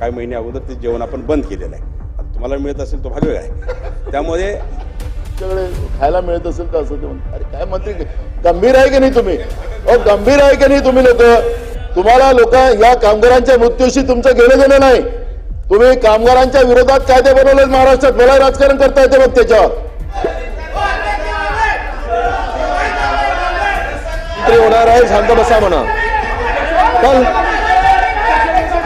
काही महिने अगोदर ते जेवण आपण बंद केलेलं आहे. आता तुम्हाला मिळत असेल तो भाग वेगळा आहे. त्यामुळे तुमच्याकडे खायला मिळत असेल तर असं ते म्हणतात अरे काय मंत्री गंभीर आहे की नाही तुम्ही? अहो गंभीर आहे की नाही तुम्ही लोक? तुम्हाला लोक या कामगारांच्या मृत्यूशी तुमचं घेणं देणं नाही. तुम्ही कामगारांच्या विरोधात कायदे बनवले महाराष्ट्रात. मला राजकारण करता येते मग त्याच्यावर. मंत्री होणार आहे शांत बसा म्हणा.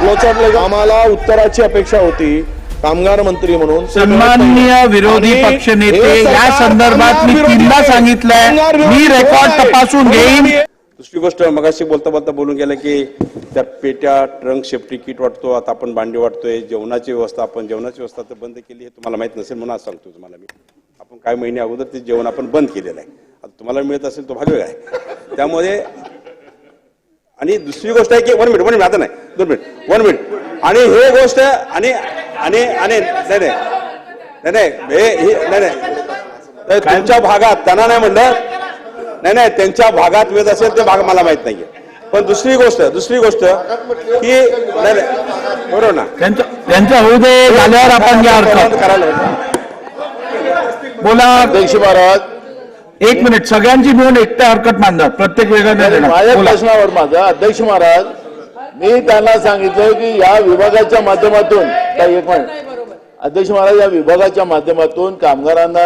आम्हाला उत्तराची अपेक्षा होती कामगार मंत्री म्हणून. सन्माननीय विरोधी आणि पक्षनेते हे या संदर्भात मी तीनदा सांगितलंय मी रेकॉर्ड. तपासून घेईन. दुसरी गोष्ट मगाशी बोलता बोलता बोलून गेलं की त्या पेट्या ट्रंक सेफ्टी किट वाटतो आता आपण भांडी वाटतोय जेवणाची व्यवस्था आपण जेवणाची व्यवस्था तर बंद केली हे तुम्हाला माहीत नसेल म्हणून आज सांगतो तुम्हाला मी. आपण काही महिने अगोदर ते जेवण आपण बंद केलेलं आहे. आता तुम्हाला मिळत असेल तो भाग वेगळा आहे. त्यामुळे आणि दुसरी गोष्ट आहे की वन मिनिट वन मिनिट आता नाही. दोन मिनिट वन मिनिट आणि हे गोष्ट आणि आणि आणि नाही नाही. नाही नाही नाही तुमच्या भागात त्यांना नाही म्हणलं. नाही नाही त्यांच्या भागात वेद असेल ते भाग मला माहीत नाहीये. पण दुसरी गोष्ट दुसरी गोष्ट की नाही नाही. बरोबर ना? त्यांचं त्यांचं होऊ दे झाल्यावर आपण. बोला. अध्यक्ष महाराज. एक मिनिट सगळ्यांची मिळून एकट्या हरकत मांडतात प्रत्येक वेगळा नाही देणार. माझ्या. प्रश्नावर माझा अध्यक्ष महाराज. मी त्यांना सांगितलं की या विभागाच्या माध्यमातून काही एक मिनिट. अध्यक्ष महाराज या विभागाच्या माध्यमातून कामगारांना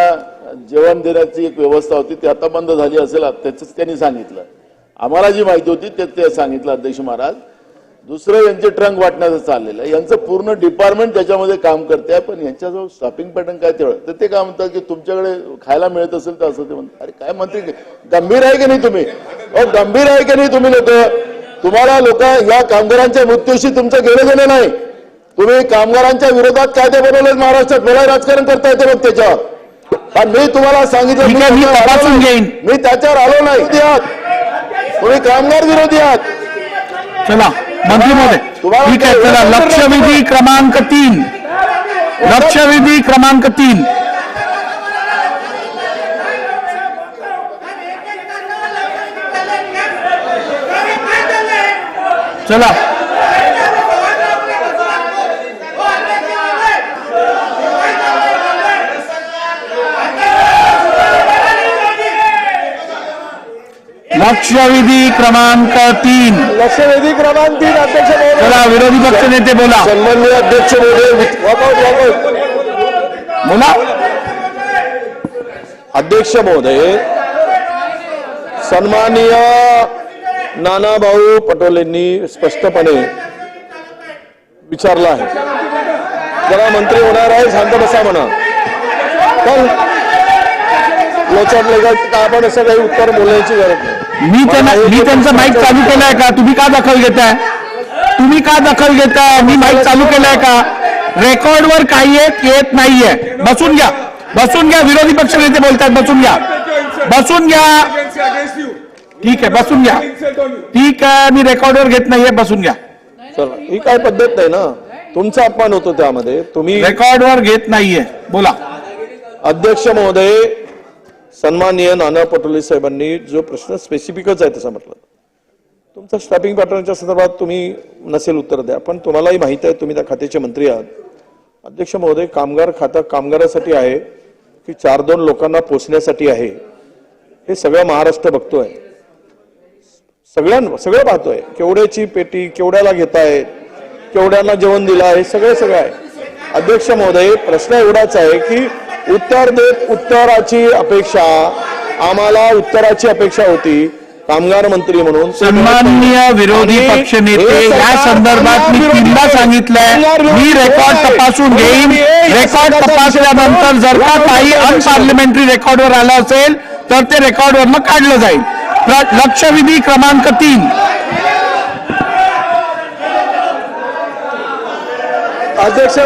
जेवण देण्याची एक व्यवस्था होती ती आता बंद झाली असेल त्याच त्यांनी सांगितलं. आम्हाला जी माहिती होती ते ते सांगितलं अध्यक्ष महाराज. दुसरं यांचे ट्रंक वाटण्याचं चाललेलं आहे. यांचं पूर्ण डिपार्टमेंट त्याच्यामध्ये काम करते आहे पण यांच्याजवळ स्टॉपिंग पॅटर्न काय तेवढं? तर ते काय म्हणतात की तुमच्याकडे खायला मिळत असेल तर असं ते म्हणतात. अरे काय मंत्री गंभीर आहे की नाही तुम्ही? गंभीर आहे की नाही तुम्ही लोक? तुम्हाला लोक या कामगारांच्या मृत्यूशी तुमचं घेणं देणं नाही. तुम्ही कामगारांच्या विरोधात कायदे बनवले महाराष्ट्रात. मला राजकारण करता येते मग त्याच्यावर. पण मी तुम्हाला सांगितलं मी त्याच्यावर आलो नाही. तुम्ही कामगार विरोधी आहात. चला मंत्री महोदय तुम्हाला लक्षवेधी क्रमांक तीन. लक्षवेधी क्रमांक तीन. चला. लक्षवेधी क्रमांक तीन. लक्षवेधी क्रमांक तीन अध्यक्ष चला विरोधी पक्ष नेते बोला. सन्माननीय अध्यक्ष महोदय बोला. अध्यक्ष महोदय सन्माननीय नानाभाऊ पटोलेंनी स्पष्टपणे विचारलं आहे. जरा मंत्री होणार आहे शांत बसा म्हणा. पण लोचाटले का आपण असं काही उत्तर बोलायची गरज नाही. मी त्यांना मी त्यांचं माईक चालू केलंय का? तुम्ही का दखल घेताय? तुम्ही का दखल घेताय? मी माईक चालू केलंय का? रेकॉर्डवर काही एक येत नाहीये. बसून घ्या. बसून घ्या. विरोधी पक्ष नेते बोलतात. बसून घ्या. बसून घ्या. ठीक आहे बसून घ्या. ठीक आहे मी रेकॉर्डवर घेत नाहीये बसून घ्या. सर ही काय पद्धत नाही ना? तुमचा अपमान होतो त्यामध्ये. तुम्ही रेकॉर्डवर घेत नाहीये. बोला. अध्यक्ष महोदय सन्माननीय नाना पटोले साहेबांनी जो प्रश्न स्पेसिफिकच आहे तसा म्हटलं. तुमचा स्टॅपिंग पॅटर्नच्या संदर्भात तुम्ही नसेल उत्तर द्या पण तुम्हालाही माहिती आहे तुम्ही त्या खात्याचे मंत्री आहात. अध्यक्ष महोदय कामगार खातं कामगारासाठी आहे की चार दोन लोकांना पोचण्यासाठी आहे? हे सगळं महाराष्ट्र बघतोय. सगळ्यां सगळं पाहतोय. केवढ्याची पेटी केवढ्याला घेतायत केवढ्यांना जेवण दिलं आहे सगळं सगळं आहे. अध्यक्ष महोदय प्रश्न एवढाच आहे की उत्तर देत उत्तराची अपेक्षा आम्हाला उत्तराची अपेक्षा होती कामगार मंत्री म्हणून. सन्माननीय विरोधी आणि पक्ष नेते हे या संदर्भात मी तीनदा सांगितलंय. मी रेकॉर्ड. तपासून घेईन. रेकॉर्ड तपासल्यानंतर जर का काही. अनपार्लिमेंटरी रेकॉर्डवर आलं असेल तर ते रेकॉर्डवरनं काढलं जाईल. लक्षविधी क्रमांक तीन. अध्यक्ष